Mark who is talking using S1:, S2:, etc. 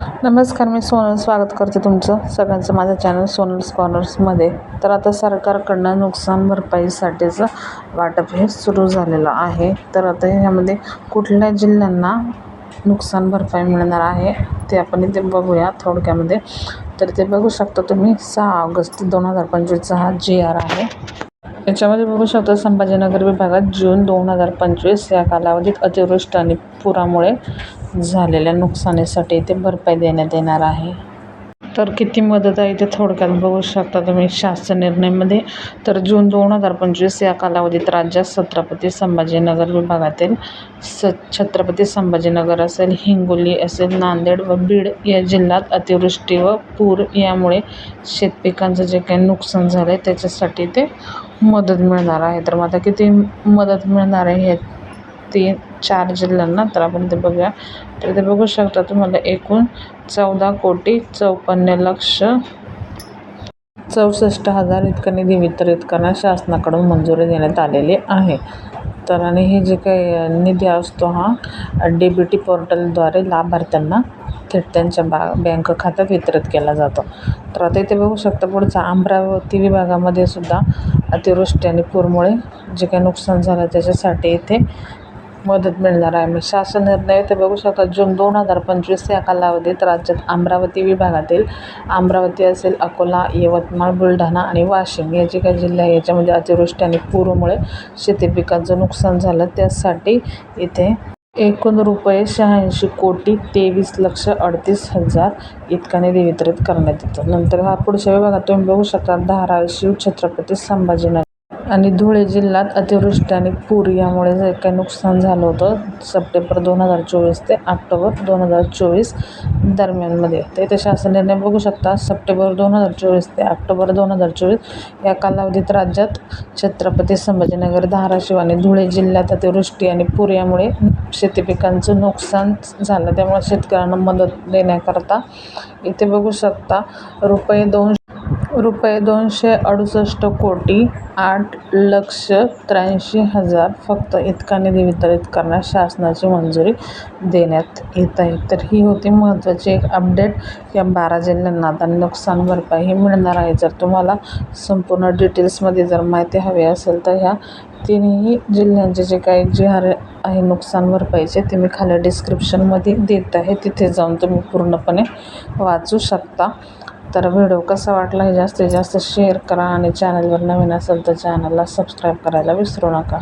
S1: नमस्कार मी सोनल स्वागत करते तुमचं. सगळ्यांचं माझं चॅनल सोनल स्कॉलर्समध्ये तर आता सरकारकडनं नुकसान भरपाईसाठीचं वाटप हे सुरू झालेलं आहे. तर आता ह्यामध्ये कुठल्या जिल्ह्यांना नुकसान भरपाई मिळणार आहे ते आपण इथे बघूया थोडक्यामध्ये. तर ते बघू शकता तुम्ही सहा ऑगस्ट दोन हजार पंचवीसचा हा जी आर आहे. याच्यामध्ये बघू शकतो संभाजीनगर विभागात जून दोन हजार पंचवीस या कालावधीत अतिवृष्टी आणि पुरामुळे झालेल्या नुकसानीसाठी इथे भरपाई देण्यात येणार आहे. तर किती मदत आहे ते थोडक्यात बघू शकता तुम्ही शासन निर्णयमध्ये. तर जून दोन हजार पंचवीस या कालावधीत राज्यात छत्रपती संभाजीनगर विभागातील स छत्रपती संभाजीनगर असेल हिंगोली असेल नांदेड व बीड या जिल्ह्यात अतिवृष्टी व पूर यामुळे शेतपिकांचं जे काही नुकसान झालं आहे त्याच्यासाठी ते मदत मिळणार आहे. तर मग आता किती मदत मिळणार आहे हे चार जिल्ह्यांना तर आपण ते बघूया. तर ते बघू शकता तुम्हाला एकूण चौदा कोटी चौपन्न लक्ष. चौसष्ट हजार इतका निधी वितरित करण्यास शासनाकडून मंजुरी देण्यात आलेली आहे. तर आणि हे जे काही निधी असतो हा डी बी टी पोर्टलद्वारे लाभार्थ्यांना थेट त्यांच्या बा बँक खात्यात वितरित केला जातो. तर आता इथे बघू शकता पुढचा अमरावती विभागामध्ये सुद्धा अतिवृष्टी आणि पूरमुळे जे काही नुकसान झालं त्याच्यासाठी इथे मदत मिळणार आहे. मी शासन निर्णय ते बघू शकता. जून दोन हजार पंचवीस या कालावधीत राज्यात अमरावती विभागातील अमरावती असेल अकोला यवतमाळ बुलढाणा आणि वाशिम या जे काही जिल्हे आहे याच्यामध्ये अतिवृष्टी आणि पूरमुळे शेती पिकाचं नुकसान झालं. त्यासाठी इथे एकूण रुपये शहाऐंशी कोटी तेवीस लक्ष अडतीस हजार इतका निधी वितरित करण्यात येतो. नंतर हा पुढच्या विभागात तुम्ही बघू शकता. धाराशिव छत्रपती संभाजीनगर आणि धुळे जिल्ह्यात अतिवृष्टी आणि पूर यामुळे जे काही नुकसान झालं होतं सप्टेंबर दोन हजार चोवीस ते ऑक्टोबर दोन हजार चोवीस दरम्यानमध्ये ते इथे शासन निर्णय बघू शकता सप्टेंबर दोन हजार चोवीस ते ऑक्टोबर दोन हजार चोवीस या कालावधीत राज्यात छत्रपती संभाजीनगर धाराशिव आणि धुळे जिल्ह्यात अतिवृष्टी आणि पूर यामुळे शेती पिकांचं नुकसान झालं. त्यामुळे शेतकऱ्यांना मदत देण्याकरता इथे बघू शकता रुपये दोन रुपये दोनशे अडुसष्ट कोटी आठ लक्ष त्र्याऐंशी हजार फक्त इतका निधी वितरित करण्यास शासनाची मंजुरी देण्यात येत आहे. तर ही होती महत्त्वाची एक अपडेट या बारा जिल्ह्यांना आता नुकसान भरपाई ही मिळणार आहे. जर तुम्हाला संपूर्ण डिटेल्समध्ये जर माहिती हवी असेल तर ह्या तिन्ही जिल्ह्यांचे जे काही जे आर आहे नुकसान भरपाईचे ते मी खाली डिस्क्रिप्शनमध्ये देत आहे. तिथे जाऊन तुम्ही पूर्णपणे वाचू शकता. तर व्हिडिओ कसा वाटला हे जास्तीत जास्त शेअर करा आणि चॅनलवर नवीन असेल तर चॅनलला सबस्क्राईब करायला विसरू नका.